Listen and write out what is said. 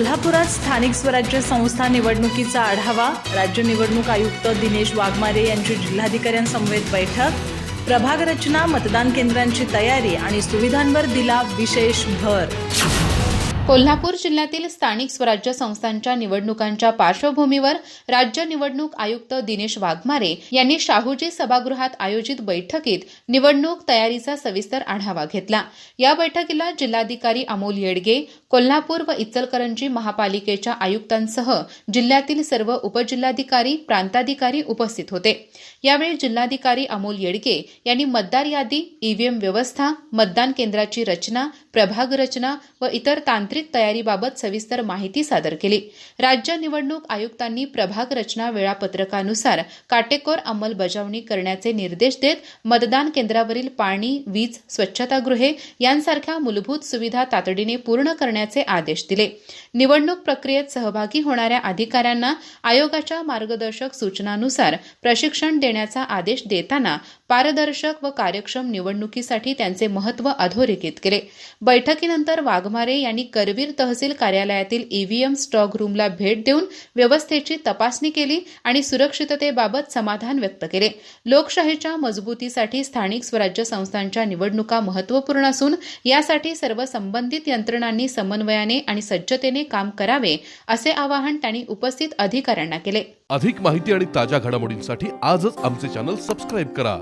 कोल्हापुरात स्थानिक स्वराज्य संस्था निवडणुकीचा आढावा राज्य निवडणूक आयुक्त दिनेश वाघमारे यांची जिल्हाधिकाऱ्यांसमवेत बैठक प्रभाग रचना मतदान केंद्रांची तयारी आणि सुविधांवर दिला विशेष भर. कोल्हापूर जिल्ह्यातील स्थानिक स्वराज्य संस्थांच्या निवडणुकांच्या पार्श्वभूमीवर राज्य निवडणूक आयुक्त दिनेश वाघमारे यांनी शाहूजी सभागृहात आयोजित बैठकीत निवडणूक तयारीचा सविस्तर आढावा घेतला. या बैठकीला जिल्हाधिकारी अमोल येडगे कोल्हापूर व इचलकरंजी महापालिकेच्या आयुक्तांसह जिल्ह्यातील सर्व उपजिल्हाधिकारी प्रांताधिकारी उपस्थित होते. यावेळी जिल्हाधिकारी अमोल येडके यांनी मतदार यादी ईव्हीएम व्यवस्था मतदान केंद्राची रचना प्रभाग रचना व इतर तांत्रिक तयारीबाबत सविस्तर माहिती सादर केली. राज्य निवडणूक आयुक्तांनी प्रभाग रचना वेळापत्रकानुसार काटेकोर अंमलबजावणी करण्याचे निर्देश देत मतदान केंद्रावरील पाणी वीज स्वच्छतागृहे यांसारख्या मूलभूत सुविधा तातडीने पूर्ण करण्याचे आदेश दिले. निवडणूक प्रक्रियेत सहभागी होणाऱ्या अधिकाऱ्यांना आयोगाच्या मार्गदर्शक सूचनानुसार प्रशिक्षण देण्याचा आदेश देताना पारदर्शक व कार्यक्षम निवडणुकीसाठी त्यांचे महत्त्व अधोरेखित केले. बैठकीनंतर वाघमारे यांनी करवीर तहसील कार्यालयातील ईव्हीएम स्ट्रॉंग रूमला भेट देऊन व्यवस्थेची तपासणी केली आणि सुरक्षिततेबाबत समाधान व्यक्त केले. लोकशाहीच्या मजबूतीसाठी स्थानिक स्वराज्य संस्थांच्या निवडणुका महत्त्वपूर्ण असून यासाठी सर्व संबंधित यंत्रणांनी समन्वयाने आणि सज्जतेने काम करावे असे आवाहन त्यांनी उपस्थित अधिकाऱ्यांना केले. अधिक माहिती आणि ताज्या घडामोडींसाठी आजच आमचे चॅनल सबस्क्राईब करा.